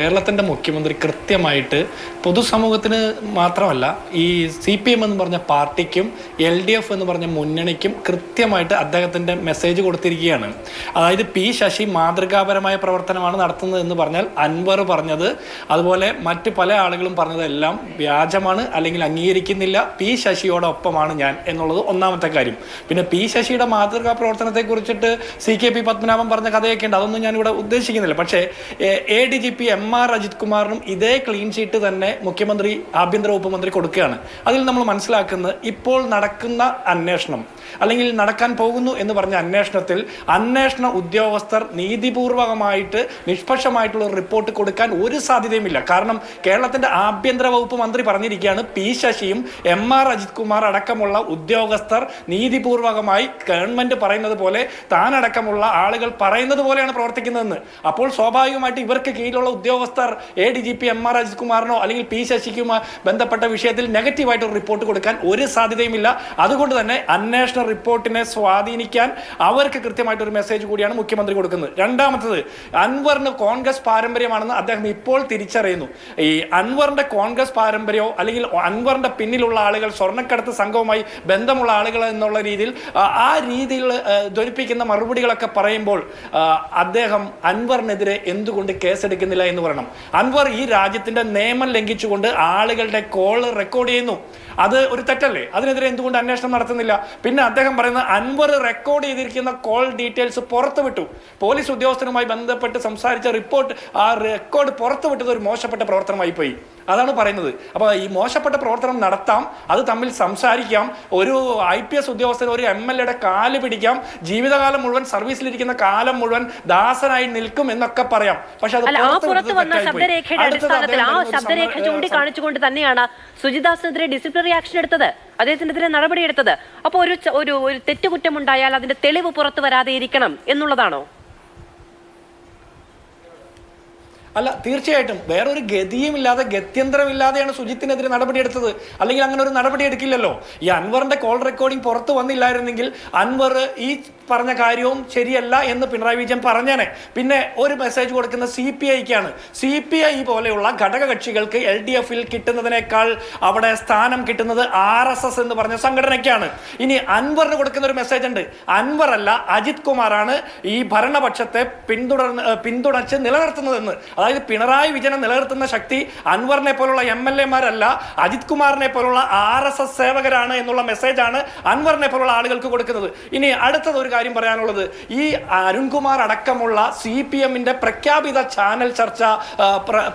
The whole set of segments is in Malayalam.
കേരളത്തിന്റെ മുഖ്യമന്ത്രി കൃത്യമായിട്ട് പൊതുസമൂഹത്തിന് മാത്രമല്ല ഈ സി പി എം എന്ന് പറഞ്ഞ പാർട്ടിക്കും എൽ ഡി എഫ് എന്ന് പറഞ്ഞ മുന്നണിക്കും കൃത്യമായിട്ട് അദ്ദേഹത്തിന്റെ മെസ്സേജ് കൊടുത്തിരിക്കുകയാണ്. അതായത് പി ശശി മാതൃകാപരമായ പ്രവർത്തനമാണ് നടത്തുന്നത് എന്ന് പറഞ്ഞാൽ അൻവർ പറഞ്ഞത്. അതുപോലെ മറ്റ് പല ആളുകളും പറഞ്ഞതെല്ലാം വ്യാജമാണ് അല്ലെങ്കിൽ അംഗീകരിക്കുന്നില്ല. പി ശശിയോടൊപ്പമാണ് ഞാൻ എന്നുള്ളത് ഒന്നാമത്തെ കാര്യം. പിന്നെ പി ശശിയുടെ മാതൃകാ പ്രവർത്തനത്തെ കുറിച്ചിട്ട് സി കെ പി പത്മനാഭൻ പറഞ്ഞ കഥയൊക്കെ ഉണ്ട്. അതൊന്നും ഞാനിവിടെ ഉദ്ദേശിക്കുന്നില്ല. പക്ഷേ A D G P M R Ajith കുമാറിനും ഇതേ ക്ലീൻ ഷീറ്റ് തന്നെ മുഖ്യമന്ത്രി ആഭ്യന്തര വകുപ്പ് മന്ത്രി കൊടുക്കുകയാണ്. അതിൽ നമ്മൾ മനസ്സിലാക്കുന്നത് ഇപ്പോൾ നടക്കുന്ന അന്വേഷണം അല്ലെങ്കിൽ നടക്കാൻ പോകുന്നു എന്ന് പറഞ്ഞ അന്വേഷണത്തിൽ അന്വേഷണ ഉദ്യോഗസ്ഥർ നീതിപൂർവകമായിട്ട് നിഷ്പക്ഷമായിട്ടുള്ള റിപ്പോർട്ട് കൊടുക്കാൻ ഒരു സാധ്യതയുമില്ല. കാരണം കേരളത്തിന്റെ ആഭ്യന്തര വകുപ്പ് മന്ത്രി പറഞ്ഞിരിക്കുകയാണ് പി ശശിയും എം ആർ അജിത് കുമാർ അടക്കമുള്ള ഉദ്യോഗസ്ഥർ നീതിപൂർവകമായി ഗവൺമെന്റ് പറയുന്നത് പോലെ താനടക്കമുള്ള ആളുകൾ പറയുന്നത് പോലെയാണ് പ്രവർത്തിക്കുന്നതെന്ന്. അപ്പോൾ സ്വാഭാവികമായിട്ട് ഇവർക്ക് കീഴിലുള്ള ഉദ്യോഗസ്ഥർ A D G P M R Ajith കുമാറിനോ അല്ലെങ്കിൽ പി ശശിക്കുമായി ബന്ധപ്പെട്ട വിഷയത്തിൽ നെഗറ്റീവായിട്ട് ഒരു റിപ്പോർട്ട് കൊടുക്കാൻ ഒരു സാധ്യതയുമില്ല. അതുകൊണ്ട് തന്നെ അന്വേഷണ റിപ്പോർട്ടിനെ സ്വാധീനിക്കാൻ അവർക്ക് കൃത്യമായിട്ട് ഒരു മെസ്സേജ് കൂടിയാണ് മുഖ്യമന്ത്രി കൊടുക്കുന്നത്. രണ്ടാമത്തത് അൻവറിന് കോൺഗ്രസ് പാരമ്പര്യമാണെന്ന് അദ്ദേഹം ഇപ്പോൾ തിരിച്ചറിയുന്നു. ഈ അൻവറിന്റെ കോൺഗ്രസ് പാരമ്പര്യമോ അല്ലെങ്കിൽ അൻവറിന്റെ പിന്നിലുള്ള ആളുകൾ സ്വർണക്കടത്ത് സംഘവുമായി ബന്ധമുള്ള ആളുകൾ എന്നുള്ള രീതിയിൽ ആ, രീതിയിൽ ധ്വനിപ്പിക്കുന്ന മറുപടികളൊക്കെ പറയുമ്പോൾ അദ്ദേഹം അൻവറിനെതിരെ എന്തുകൊണ്ട് കേസെടുക്കുന്നില്ല എന്ന് പറയണം അൻവർ ഈ രാജ്യത്തിന്റെ നിയമം ലംഘിച്ചുകൊണ്ട് ആളുകളുടെ കോൾ റെക്കോർഡ് ചെയ്യുന്നു. അത് ഒരു തെറ്റല്ലേ? അതിനെതിരെ എന്തുകൊണ്ട് അന്വേഷണം നടത്തുന്നില്ല? പിന്നെ അദ്ദേഹം പറയുന്നത് അൻവർ റെക്കോർഡ് ചെയ്തിരിക്കുന്ന കോൾ ഡീറ്റെയിൽസ് പുറത്തുവിട്ടു. പോലീസ് ഉദ്യോഗസ്ഥനുമായി ബന്ധപ്പെട്ട് സംസാരിച്ച റിപ്പോർട്ട് ആ റെക്കോർഡ് പുറത്തുവിട്ടത് ഒരു മോശപ്പെട്ട പ്രവർത്തനമായി പോയി. അതാണ് പറയുന്നത്. അപ്പോൾ ഈ മോശപ്പെട്ട പ്രവർത്തനം നടത്താം അത് തമ്മിൽ സംസാരിക്കാം ഒരു ഐ പി എസ് ഉദ്യോഗസ്ഥൻ ഒരു എം എൽ എയുടെ കാൽ പിടിക്കാം ജീവിതകാലം മുഴുവൻ സർവീസിലിരിക്കുന്ന കാലം മുഴുവൻ ദാസനായി നിൽക്കും എന്നൊക്കെ പറയാം. പക്ഷെ അത് പുറത്ത് വന്ന. ശബ്ദരേഖയുടെ അടിസ്ഥാനത്തിൽ ആ ശബ്ദരേഖ ചൂണ്ടിക്കാണിച്ചുകൊണ്ട് തന്നെയാണ് സുജിദാസിനെതിരെ ഡിസിപ്ലിനറി ആക്ഷൻ എടുത്തത്. അദ്ദേഹത്തിനെതിരെ നടപടിയെടുത്തത് അപ്പോൾ ഒരു ഒരു തെറ്റുകുറ്റമുണ്ടായാൽ അതിന്റെ തെളിവ് പുറത്തു വരാതെ ഇരിക്കണം എന്നുള്ളതാണോ? അല്ല തീർച്ചയായിട്ടും. വേറൊരു ഗതിയും ഇല്ലാതെ ഗത്യന്തരമില്ലാതെയാണ് സുജിത്തിനെതിരെ നടപടി എടുത്തത് അല്ലെങ്കിൽ അങ്ങനെ ഒരു നടപടി എടുക്കില്ലല്ലോ ഈ അൻവറിന്റെ കോൾ റെക്കോർഡിംഗ് പുറത്ത് വന്നില്ലായിരുന്നെങ്കിൽ അൻവർ ഈ പറഞ്ഞ കാര്യവും ശരിയല്ല എന്ന് പിണറായി വിജയൻ പറഞ്ഞേനെ. പിന്നെ ഒരു മെസ്സേജ് കൊടുക്കുന്ന സി പി ഐക്കാണ് സി പി ഐ പോലെയുള്ള ഘടകകക്ഷികൾക്ക് എൽ ഡി എഫിൽ കിട്ടുന്നതിനേക്കാൾ അവിടെ സ്ഥാനം കിട്ടുന്നത് ആർ എസ് എസ് എന്ന് പറഞ്ഞ സംഘടനയ്ക്കാണ്. ഇനി അൻവറിന് കൊടുക്കുന്ന ഒരു മെസ്സേജ് ഉണ്ട്. അൻവർ അല്ല അജിത് കുമാറാണ് ഈ ഭരണപക്ഷത്തെ പിന്തുടർന്ന് പിന്തുണച്ച് നിലനിർത്തുന്നതെന്ന്. അതായത് പിണറായി വിജയനെ നിലനിർത്തുന്ന ശക്തി അൻവറിനെ പോലുള്ള എം എൽ എമാരല്ല അജിത് കുമാറിനെ പോലുള്ള ആർ എസ് എസ് സേവകരാണ് എന്നുള്ള മെസ്സേജാണ് അൻവറിനെ പോലുള്ള ആളുകൾക്ക് കൊടുക്കുന്നത്. ഇനി അടുത്തത് ഒരു കാര്യം പറയാനുള്ളത്. ഈ അരുൺകുമാർ അടക്കമുള്ള സി പി എമ്മിന്റെ പ്രഖ്യാപിത ചാനൽ ചർച്ച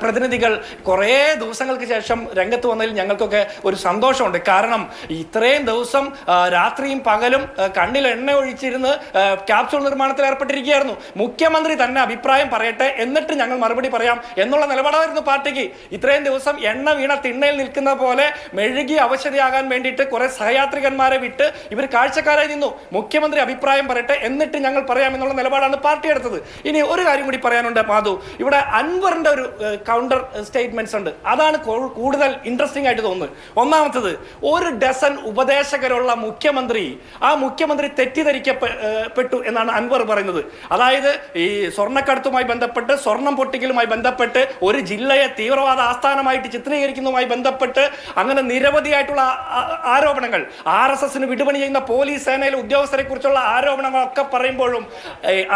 പ്രതിനിധികൾ കുറേ ദിവസങ്ങൾക്ക് ശേഷം രംഗത്ത് വന്നതിൽ ഞങ്ങൾക്കൊക്കെ ഒരു സന്തോഷമുണ്ട്. കാരണം ഇത്രയും ദിവസം രാത്രിയും പകലും കണ്ണിൽ എണ്ണ ഒഴിച്ചിരുന്ന് ക്യാപ്സൂൾ നിർമ്മാണത്തിൽ ഏർപ്പെട്ടിരിക്കുകയായിരുന്നു. മുഖ്യമന്ത്രി തന്നെ അഭിപ്രായം പറയട്ടെ എന്നിട്ട് ഞങ്ങൾ മറുപടി പറയാം എന്നുള്ള നിലപാടായിരുന്നു പാർട്ടിക്ക്. ഇത്രയും ദിവസം എണ്ണ വീണ തിണ്ണയിൽ നിൽക്കുന്ന പോലെ മെഴുകി അവശതയാകാൻ വേണ്ടിയിട്ട് കുറെ സഹയാത്രികന്മാരെ വിട്ട് ഇവർ കാഴ്ചക്കാരായി നിന്നു. മുഖ്യമന്ത്രി അഭിപ്രായം പറയട്ടെ എന്നിട്ട് ഞങ്ങൾ പറയാമെന്നുള്ള നിലപാടാണ് പാർട്ടി എടുത്തത്. ഇനി ഒരു കാര്യം കൂടി പറയാനുണ്ട് മാധു ഇവിടെ അൻവറിന്റെ ഒരു കൗണ്ടർ സ്റ്റേറ്റ്മെന്റ്സ് ഉണ്ട്. അതാണ് കൂടുതൽ ഇൻട്രസ്റ്റിംഗ് ആയിട്ട് തോന്നുന്നത്. ഒന്നാമത്തത് ഒരു ഡസൻ ഉപദേശകരുള്ള മുഖ്യമന്ത്രി ആ മുഖ്യമന്ത്രി തെറ്റിദ്ധരിക്കപ്പെട്ടു എന്നാണ് അൻവർ പറയുന്നത്. അതായത് ഈ സ്വർണക്കടത്തുമായി ബന്ധപ്പെട്ട് സ്വർണം പൊട്ടിക്കലുമായി ബന്ധപ്പെട്ട് ഒരു ജില്ലയെ തീവ്രവാദ ആസ്ഥാനമായിട്ട് ചിത്രീകരിക്കുന്നതുമായി ബന്ധപ്പെട്ട് അങ്ങനെ നിരവധിയായിട്ടുള്ള ആരോപണങ്ങൾ. ആർ എസ് എസിന് വിടുപണി ചെയ്യുന്ന പോലീസ് സേനയിലെ ഉദ്യോഗസ്ഥരെ കുറിച്ചുള്ള ആരോപണങ്ങളൊക്കെ പറയുമ്പോഴും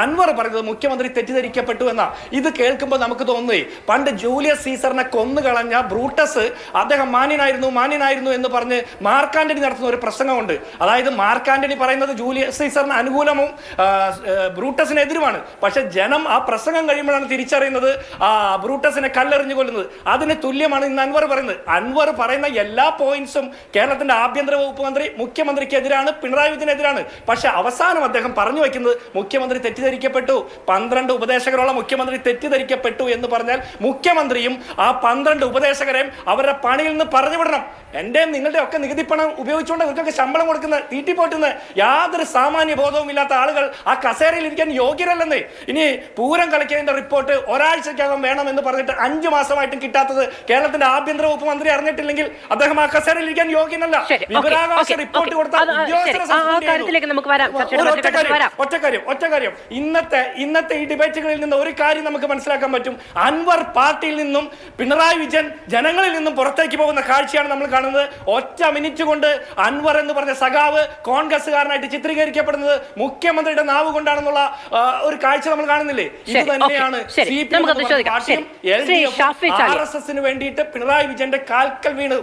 അൻവർ പറയുന്നത് മുഖ്യമന്ത്രി തെറ്റിദ്ധരിക്കപ്പെട്ടു എന്ന. ഇത് കേൾക്കുമ്പോൾ നമുക്ക് തോന്നുന്നേ പണ്ട് ജൂലിയസ് സീസറിനെ കൊന്നുകളഞ്ഞ ബ്രൂട്ടസ് അദ്ദേഹം മാന്യനായിരുന്നു മാന്യനായിരുന്നു എന്ന് പറഞ്ഞ് മാർക്കന്റണി നടത്തുന്ന ഒരു പ്രസംഗമുണ്ട്. അതായത് മാർക്കന്റണി പറയുന്നത് ജൂലിയസ് സീസറിന് അനുകൂലവും ബ്രൂട്ടസിനെതിരുമാണ്. പക്ഷെ ജനം ആ പ്രസംഗം കഴിയുമ്പോഴാണ് തിരിച്ചറിയുന്നത് ആ ബ്രൂട്ടസിനെ കല്ലെറിഞ്ഞു കൊല്ലുന്നത്. അതിന് തുല്യമാണ് ഇന്ന് അൻവർ പറയുന്നത്. അൻവർ പറയുന്ന എല്ലാ പോയിന്റ്സും കേരളത്തിന്റെ ആഭ്യന്തര വകുപ്പ് മന്ത്രി മുഖ്യമന്ത്രിക്കെതിരാണ് പിണറായി വിജയനെതിരാണ്. പക്ഷെ അവസാനം അദ്ദേഹം പറഞ്ഞു വെക്കുന്നത് മുഖ്യമന്ത്രി തെറ്റിദ്ധരിക്കപ്പെട്ടു. പന്ത്രണ്ട് ഉപദേശകരുള്ള മുഖ്യമന്ത്രി തെറ്റിദ്ധരിക്കപ്പെട്ടു എന്ന് പറഞ്ഞാൽ മുഖ്യമന്ത്രിയും ആ പന്ത്രണ്ട് ഉപദേശകരെയും അവരുടെ പണിയിൽ നിന്ന് പറഞ്ഞു വിടണം എന്റെ നിങ്ങളുടെ ഒക്കെ നികുതി പണം ഉപയോഗിച്ചുകൊണ്ട് ഇവർക്കൊക്കെ ശമ്പളം കൊടുക്കുന്ന തീറ്റിപ്പോറ്റുന്ന യാതൊരു സാമാന്യ ബോധവും ഇല്ലാത്ത ആളുകൾ ആ കസേരയിൽ ഇരിക്കാൻ യോഗ്യരല്ലെന്നേ ഇനി പൂരം കളിക്കുന്നതിന്റെ റിപ്പോർട്ട് ഒരാഴ്ചക്കകം വേണമെന്ന് പറഞ്ഞിട്ട് അഞ്ച് മാസമായിട്ടും കിട്ടാത്തത് കേരളത്തിന്റെ ആഭ്യന്തര വകുപ്പ് മന്ത്രി അറിഞ്ഞിട്ടില്ലെങ്കിൽ അദ്ദേഹം ആ കസേരയിൽ ഇരിക്കാൻ യോഗ്യനല്ല വിവരാവകാശ റിപ്പോർട്ട് കൊടുത്താൽ ഒറ്റക്കാര്യം അത് ആ, ഉദ്യോഗസ്ഥരെ ശരി. ആ, ആ suspend ചെയ്തു. കാര്യത്തിലേക്ക് നമുക്ക് വരാം. ചർച്ചയുടെ ഒരു മറ്റു ഒറ്റ ഘട്ടത്തിൽ കാര്യം, വരാം. കാര്യം ഇന്നത്തെ ഇന്നത്തെ ഈ ഡിബേറ്റുകളിൽ നിന്ന് ഒരു കാര്യം നമുക്ക് മനസ്സിലാക്കാൻ പറ്റും അൻവർ പാർട്ടിയിൽ നിന്നും പിണറായി വിജയൻ ജനങ്ങളിൽ നിന്നും പുറത്തേക്ക് പോകുന്ന കാഴ്ചയാണ് നമ്മൾ കാണുന്നത്. ഒറ്റ മിനിറ്റ് കൊണ്ട് അൻവർ എന്ന് പറഞ്ഞ സഖാവ് കോൺഗ്രസ്സുകാരനായിട്ട് ചിത്രീകരിക്കപ്പെടുന്നത് മുഖ്യമന്ത്രിയുടെ നാവ് കൊണ്ടാണെന്നുള്ള ഒരു കാഴ്ച നമ്മൾ കാണുന്നില്ലേ? ഇത് തന്നെയാണ് സി പി എം പാർട്ടിയും L D F R S എസിന് വേണ്ടിയിട്ട് പിണറായി വിജയന്റെ കാൽക്കൽ വീണ്.